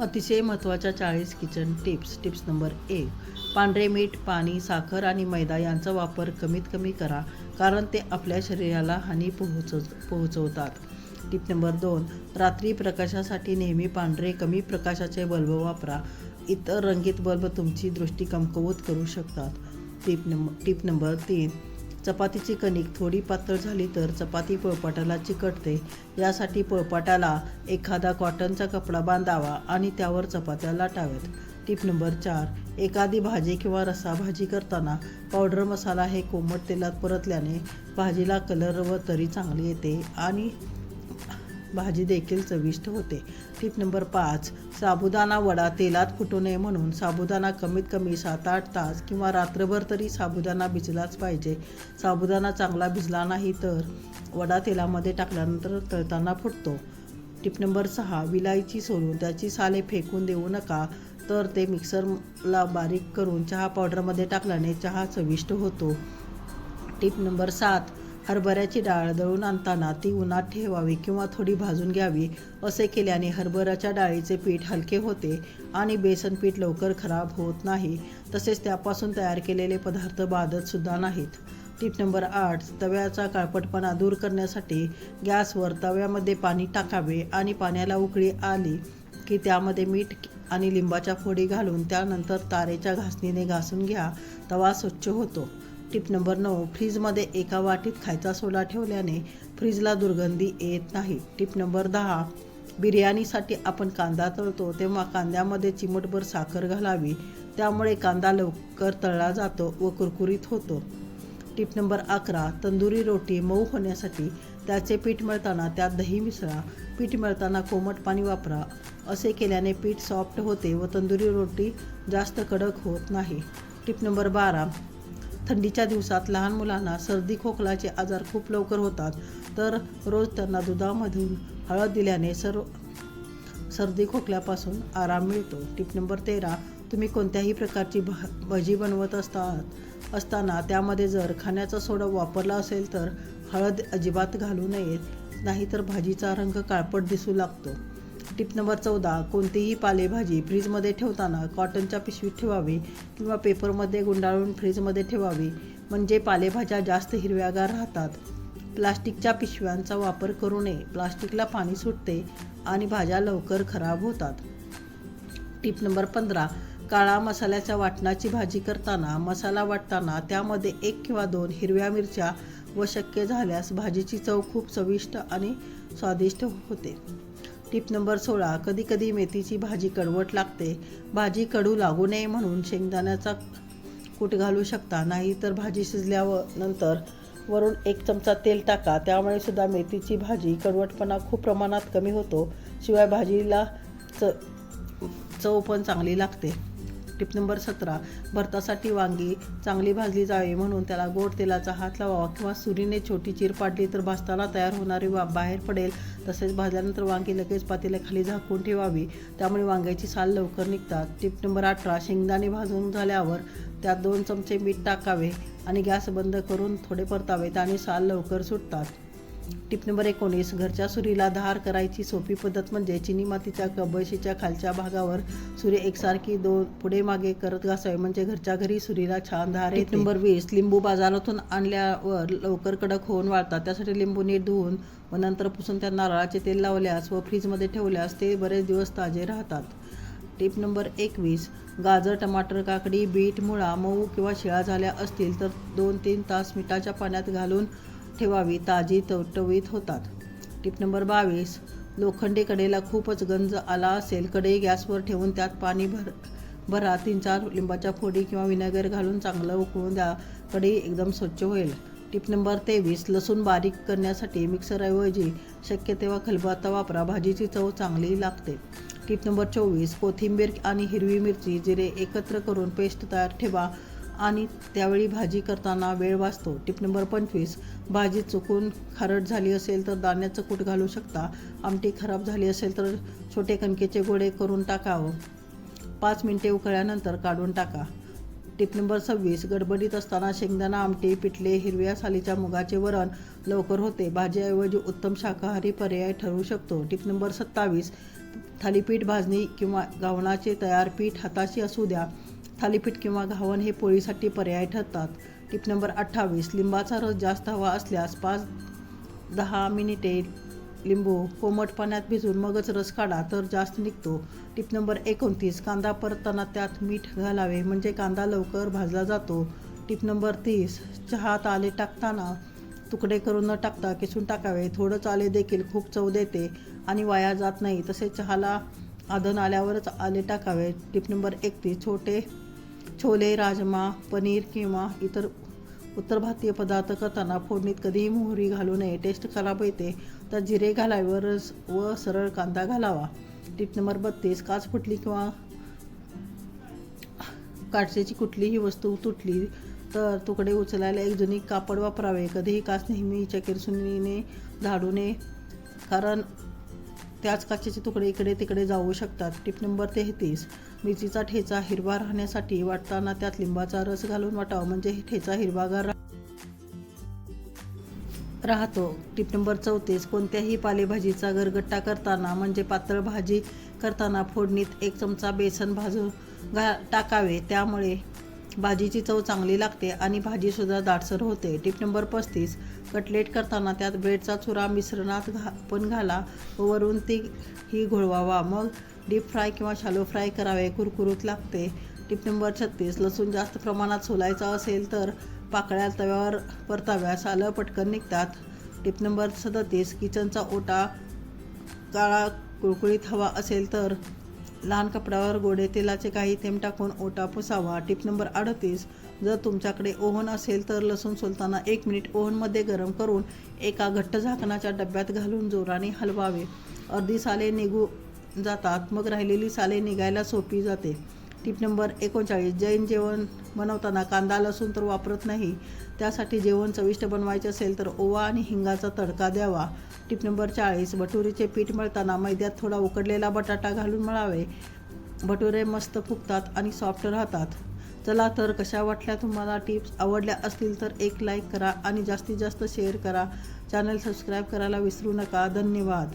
अतिशय महत्त्वाच्या चाळीस किचन टिप्स टिप्स नंबर एक पांढरे मीठ पाणी साखर आणि मैदा यांचा वापर कमीत कमी करा कारण ते आपल्या शरीराला हानी पोहोचव पोहोचवतात. टिप नंबर दोन रात्री प्रकाशासाठी नेहमी पांढरे कमी प्रकाशाचे बल्ब वापरा. इतर रंगीत बल्ब तुमची दृष्टी कमकुवत करू शकतात. टिप नंबर टिप नंबर तीन चपातीची कणिक थोडी पातळ झाली तर चपाती पोळपाटाला चिकटते. यासाठी पोळपाटाला एखादा कॉटनचा कपडा बांधावा आणि त्यावर चपात्या लाटाव्यात. टिप नंबर चार एखादी भाजी किंवा रस्सा भाजी करताना पावडर मसाला हे कोमट तेलात परतल्याने भाजीला कलर व तरी चांगली येते आणि भाजी देखील चविष्ट होते. टिप नंबर पाच साबुदाणा वडा तेलात फुटू नये म्हणून साबुदाणा कमीत कमी सात आठ तास किंवा रात्रभर तरी साबुदाणा भिजलाच पाहिजे. साबुदाणा चांगला भिजला नाही तर वडा तेलामध्ये टाकल्यानंतर तळताना फुटतो. टिप नंबर सहा विलायची सोलून त्याची साले फेकून देऊ नका. तर ते मिक्सरला बारीक करून चहा पावडरमध्ये टाकल्याने चहा चविष्ट होतो. टिप नंबर सात हरभऱ्याची डाळ दळून आणताना ती उन्हात ठेवावी किंवा थोडी भाजून घ्यावी असे केल्याने हरभऱ्याच्या डाळीचे पीठ हलके होते आणि बेसन पीठ लवकर खराब होत नाही. तसेच त्यापासून तयार केलेले पदार्थ बाधत सुद्धा नाहीत. टीप नंबर आठ तव्याचा काळपटपणा दूर करण्यासाठी गॅसवर तव्यामध्ये पाणी टाकावे आणि पाण्याला उकळी आली की त्यामध्ये मीठ आणि लिंबाच्या फोडी घालून त्यानंतर तारेच्या घासणीने घासून घ्या. तवा स्वच्छ होतो. टिप नंबर नऊ फ्रीजमध्ये एका वाटीत खायचा सोडा ठेवल्याने फ्रीजला दुर्गंधी येत नाही. टिप नंबर दहा बिर्याणीसाठी आपण कांदा तळतो तेव्हा कांद्यामध्ये चिमटभर साखर घालावी त्यामुळे कांदा लवकर तळला जातो व कुरकुरीत होतो. टिप नंबर अकरा तंदुरी रोटी मऊ होण्यासाठी त्याचे पीठ मळताना त्यात दही मिसळा पीठ मळताना कोमट पाणी वापरा. असे केल्याने पीठ सॉफ्ट होते व तंदुरी रोटी जास्त कडक होत नाही. टिप नंबर बारा थंडीच्या दिवसात लहान मुलांना सर्दी खोकलाचे आजार खूप लवकर होतात. तर रोज त्यांना दुधामधून हळद दिल्याने सर्व सर्दी खोकल्यापासून आराम मिळतो. टिप नंबर तेरा तुम्ही कोणत्याही प्रकारची भा भजी बनवत असतात असताना त्यामध्ये जर खाण्याचा सोडा वापरला असेल तर हळद अजिबात घालू नयेत. नाहीतर भाजीचा रंग काळपट दिसू लागतो. टिप नंबर चौदा कोणतीही पालेभाजी फ्रीजमध्ये ठेवताना कॉटनच्या पिशवीत ठेवावी किंवा पेपरमध्ये गुंडाळून फ्रीजमध्ये ठेवावी म्हणजे पालेभाज्या जास्त हिरव्यागार राहतात. प्लास्टिकच्या पिशव्यांचा वापर करू नये. प्लास्टिकला पाणी सुटते आणि भाज्या लवकर खराब होतात. टिप नंबर पंधरा काळा मसाल्याच्या वाटणाची भाजी करताना मसाला वाटताना त्यामध्ये एक किंवा दोन हिरव्या मिरच्या व शक्य झाल्यास भाजीची चव खूप चविष्ट आणि स्वादिष्ट होते. टिप नंबर सोळा कधीकधी मेथीची भाजी कडवट लागते. भाजी कडू लागू नये म्हणून शेंगदाण्याचा कूट घालू शकता नाही तर भाजी शिजल्यावर नंतर वरून एक चमचा तेल टाका. त्यामुळे सुद्धा मेथीची भाजी कडवटपणा खूप प्रमाणात कमी होतो. शिवाय भाजीला च चव पण चांगली लागते. टिप नंबर सतरा भरतासाठी वांगी चांगली भाजली जावी म्हणून त्याला गोड तेलाचा हात लावावा किंवा सुरीने छोटी चीर पाडली तर भाजताना तयार होणारी वा बाहेर पडेल. तसेच भाजल्यानंतर वांगी लगेच पातेल्याखाली झाकून ठेवावी. त्यामुळे वांग्याची साल लवकर निघतात. टिप नंबर अठरा शेंगदाणे भाजून झाल्यावर त्यात दोन चमचे मीठ टाकावे आणि गॅस बंद करून थोडे परतावेत आणि साल लवकर सुटतात. टिप नंबर एकोणीस घरच्या सुरीला धार करायची सोपी पद्धत म्हणजे चिनी मातीच्या कबशीच्या खालच्या भागावर सुरी एकसारखी दोन पुढे मागे करत घासावे म्हणजे घरच्या घरी सुरीला छान धार टिप नंबर वीस लिंबू बाजारातून आणल्यावर लवकर कडक होऊन वाळतात. त्यासाठी लिंबू नीट धुवून व नंतर पुसून त्या नारळाचे तेल लावल्यास व फ्रीजमध्ये ठेवल्यास ते बरेच दिवस ताजे राहतात. टिप नंबर एकवीस गाजर टमाटर काकडी बीट मुळा मऊ किंवा शिळा झाल्या असतील तर दोन तीन तास मिठाच्या पाण्यात घालून ठेवावी ताजी टवटवीत होतात. टिप नंबर बावीस. लोखंडी कडेला खूपच गंज आला असेल कढई गॅसवर ठेवून त्यात पाणी भर भरा. तीन चार लिंबाच्या फोडी किंवा विनेगर घालून चांगलं उकळून द्या. कढई एकदम स्वच्छ होईल. टिप नंबर तेवीस. लसूण बारीक करण्यासाठी मिक्सरऐवजी शक्य तेव्हा खलबत्ता वापरा. भाजीची चव चांगली लागते. टिप नंबर चोवीस. कोथिंबीर आणि हिरवी मिरची जिरे एकत्र करून पेस्ट तयार ठेवा. आणि त्यावेळी भाजी करताना वेळ वाचतो. टिप नंबर पंचवीस भाजी चुकून खारट झाली असेल तर दाण्याचं कूट घालू शकता. आमटी खराब झाली असेल तर छोटे कणकेचे गोळे करून टाकावं. पाच मिनटे उकळल्यानंतर काढून टाका. टिप नंबर सव्वीस. गडबडीत असताना शेंगदाणा आमटी पिठले हिरव्या सालीच्या मुगाचे वरण लवकर होते. भाजीऐवजी उत्तम शाकाहारी पर्याय ठरू शकतो. टिप नंबर सत्तावीस. थालीपीठ भाजणी किंवा गावणाचे तयार पीठ हाताशी असू द्या. थालीपीठ किंवा घावण हे पोळीसाठी पर्याय ठरतात. टिप नंबर अठ्ठावीस. लिंबाचा रस जास्त हवा असल्यास पाच दहा मिनिटे लिंबू कोमट पाण्यात भिजून मगच रस काढा तर जास्त निघतो. टिप नंबर एकोणतीस कांदा परतताना त्यात मीठ घालावे म्हणजे कांदा लवकर भाजला जातो. टिप नंबर तीस चहात आले टाकताना तुकडे करून न टाकता किसून टाकावे. थोडंच आले देखील खूप चव देते आणि वाया जात नाही तसेच चहाला आधन आल्यावरच आले टाकावे. टिप नंबर एकतीस छोटे छोले राजमा पनीर किंवा इतर उत्तर भारतीय पदार्थ करताना फोडणीत कधीही मोहरी घालू नये. टेस्ट खराब येते तर जिरे घालावरच व सरळ कांदा घालावा. टिप नंबर बत्तीस. काच फुटली किंवा काचेची कुठलीही वस्तू तुटली तर तुकडे उचलायला एक जुनी कापड वापरावे. कधीही काच नेहमी चकिरसुनीने झाडू नये कारण त्याच काचेचे तुकडे इकडे तिकडे जाऊ शकतात. टिप नंबर तेहतीस. मिरचीचा ठेचा हिरवा राहण्यासाठी वाटताना त्यात लिंबाचा रस घालून वाटावा म्हणजे ठेचा हिरवागार राहतो. टिप नंबर चौतीस. कोणत्याही पालेभाजीचा गरगट्टा करताना म्हणजे पातळ भाजी करताना फोडणीत एक चमचा बेसन भाजून घा टाकावे. त्यामुळे भाजीची चव चांगली लागते आणि भाजीसुद्धा दाटसर होते. टिप नंबर पस्तीस कटलेट करताना त्यात ब्रेडचा चुरा मिश्रणात घा पण घाला व वरून ती ही घोळवावा. मग डीप फ्राय किंवा शालो फ्राय करावे कुरकुरीत लागते. टिप नंबर छत्तीस लसूण जास्त प्रमाणात सोलायचा असेल तर पाकळ्या तव्यावर परताव्यास सालं पटकन निघतात. टिप नंबर सदतीस किचनचा ओटा काळा कुळकुळीत हवा असेल तर लहान कपड्यावर गोडे तेलाचे काही थेंब टाकून ओटा पुसावा. टिप नंबर अडतीस जर तुमच्याकडे ओव्हन असेल तर लसूण सोलताना एक मिनिट ओव्हनमध्ये गरम करून एका घट्ट झाकणाच्या डब्यात घालून जोराने हलवावे. अर्धी साले निघू जातात मग राहिलेली साले निघायला सोपी जाते. टिप नंबर एकोणचाळीस जैन जेवण बनवताना कांदा लसूण तर वापरत नाही. त्यासाठी जेवण चविष्ट बनवायचे असेल तर ओवा आणि हिंगाचा तडका द्यावा. टिप नंबर चाळीस भटुरीचे पीठ मळताना मैद्यात थोडा उकडलेला बटाटा घालून मळावे. भटुरे मस्त फुगतात आणि सॉफ्ट राहतात. चला तर कशा वाटल्या तुम्हाला टिप्स? आवडल्या असतील तर एक लाईक करा आणि जास्तीत जास्त शेअर करा. चॅनल सबस्क्राईब करायला विसरू नका. धन्यवाद.